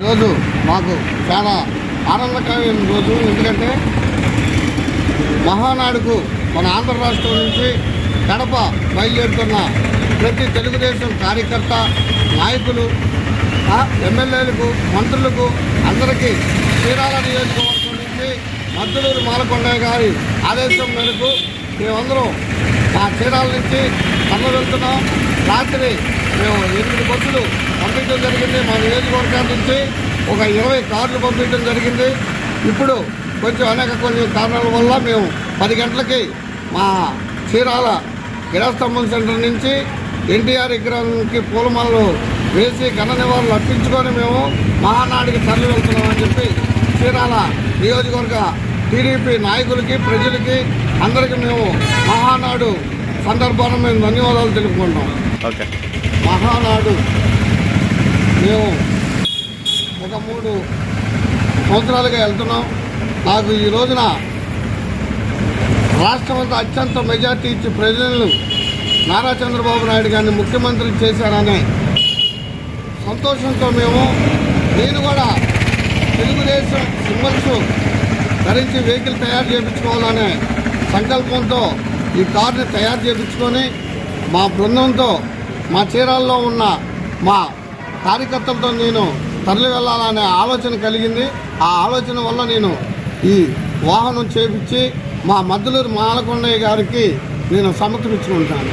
రోజు మాకు చాలా ఆనందకరమైన రోజు. ఎందుకంటే మహానాడుకు మన ఆంధ్ర రాష్ట్రం నుంచి కడప బయలుదేరుతున్న ప్రతి తెలుగుదేశం కార్యకర్త నాయకులు ఎమ్మెల్యేలకు మంత్రులకు అందరికీ చీరాల నియోజకవర్గం నుంచి మద్దులూరు మాలకొండయ్య గారి ఆదేశం మేరకు మేమందరం మా చీరాల నుంచి కన్న వెళ్తున్నాం. రాత్రి మేము ఎనిమిది బస్సులు పంపించడం జరిగింది. మా నియోజకవర్గం నుంచి ఒక ఇరవై కార్లు పంపించడం జరిగింది. ఇప్పుడు కొంచెం అనేక కొన్ని కారణాల వల్ల మేము పది గంటలకి మా చీరాల గిరాస్తంభం సెంటర్ నుంచి ఎన్టీఆర్ విగ్రహానికి పూలమాలలు వేసి ఘన నివాళులు అర్పించుకొని మేము మహానాడికి తరలి వెళ్తున్నామని చెప్పి చీరాల నియోజకవర్గ టీడీపీ నాయకులకి ప్రజలకి అందరికీ మేము మహానాడు సందర్భాన మేము ధన్యవాదాలు తెలుపుకుంటాం ఓకే. మహానాడు మేము ఒక మూడు సంవత్సరాలుగా వెళ్తున్నాం. నాకు ఈ రోజున రాష్ట్రమంతా అత్యంత మెజార్టీ ఇచ్చి ప్రజలను నారా చంద్రబాబు నాయుడు గారిని ముఖ్యమంత్రి చేశారనే సంతోషంతో మేము నేను కూడా తెలుగుదేశం సింబల్స్ ధరించి వెహికల్ తయారు చేయించుకోవాలనే సంకల్పంతో ఈ కార్ని తయారు చేయించుకొని మా బృందంతో మా చీరాల్లో ఉన్న మా కార్యకర్తలతో నేను తరలి వెళ్ళాలనే ఆలోచన కలిగింది. ఆ ఆలోచన వల్ల నేను ఈ వాహనం చేపించి మా మద్దులూరు మాలకొండయ్య గారికి నేను సమర్పించుకుంటాను.